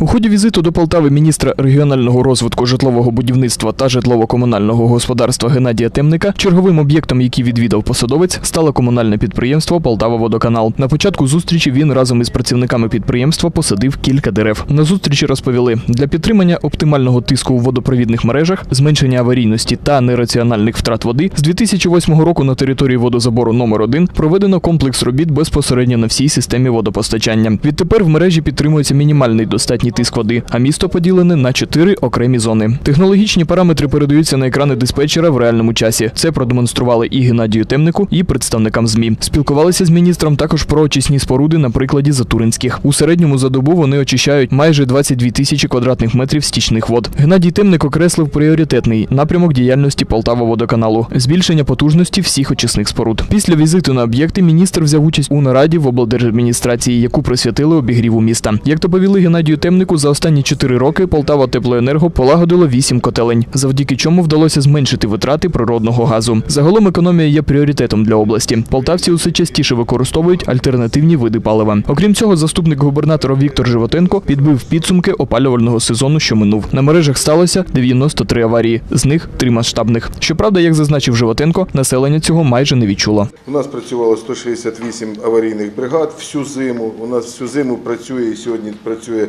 У ході візиту до Полтави міністра регіонального розвитку житлового будівництва та житлово-комунального господарства Геннадія Темника черговим об'єктом, який відвідав посадовець, стало комунальне підприємство Полтава Водоканал. На початку зустрічі він разом із працівниками підприємства посадив кілька дерев. На зустрічі розповіли, для підтримання оптимального тиску у водопровідних мережах, зменшення аварійності та нераціональних втрат води з 2008 року на території водозабору номер 1 проведено комплекс робіт безпосередньо на всій системі водопостачання. Відтепер в мережі підтримується мінімальний достатній тиск води, а місто поділене на чотири окремі зони. Технологічні параметри передаються на екрани диспетчера в реальному часі. Це продемонстрували і Геннадію Темнику, і представникам ЗМІ. Спілкувалися з міністром також про очисні споруди на прикладі Затуринських. У середньому за добу вони очищають майже 22 тисячі квадратних метрів стічних вод. Геннадій Темник окреслив пріоритетний напрямок діяльності Полтава водоканалу збільшення потужності всіх очисних споруд. Після візиту на об'єкти міністр взяв участь у нараді в облдержадміністрації, яку присвятили обігріву міста. Як доповіли Геннадію Темнику, за останні 4 роки Полтава Теплоенерго полагодило 8 котелень, завдяки чому вдалося зменшити витрати природного газу. Загалом економія є пріоритетом для області. Полтавці усе частіше використовують альтернативні види палива. Окрім цього, заступник губернатора Віктор Животенко підбив підсумки опалювального сезону, що минув. На мережах сталося 93 аварії, з них три масштабних. Щоправда, як зазначив Животенко, населення цього майже не відчуло. У нас працювало 168 аварійних бригад всю зиму. У нас всю зиму працює і сьогодні працює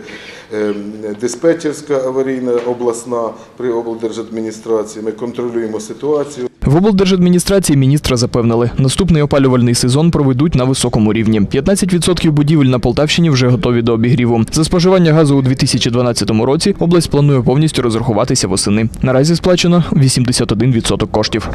диспетчерська аварійна обласна при облдержадміністрації. Ми контролюємо ситуацію. В облдержадміністрації міністра запевнили, наступний опалювальний сезон проведуть на високому рівні. 15% будівель на Полтавщині вже готові до обігріву. За споживання газу у 2012 році область планує повністю розрахуватися восени. Наразі сплачено 81% коштів.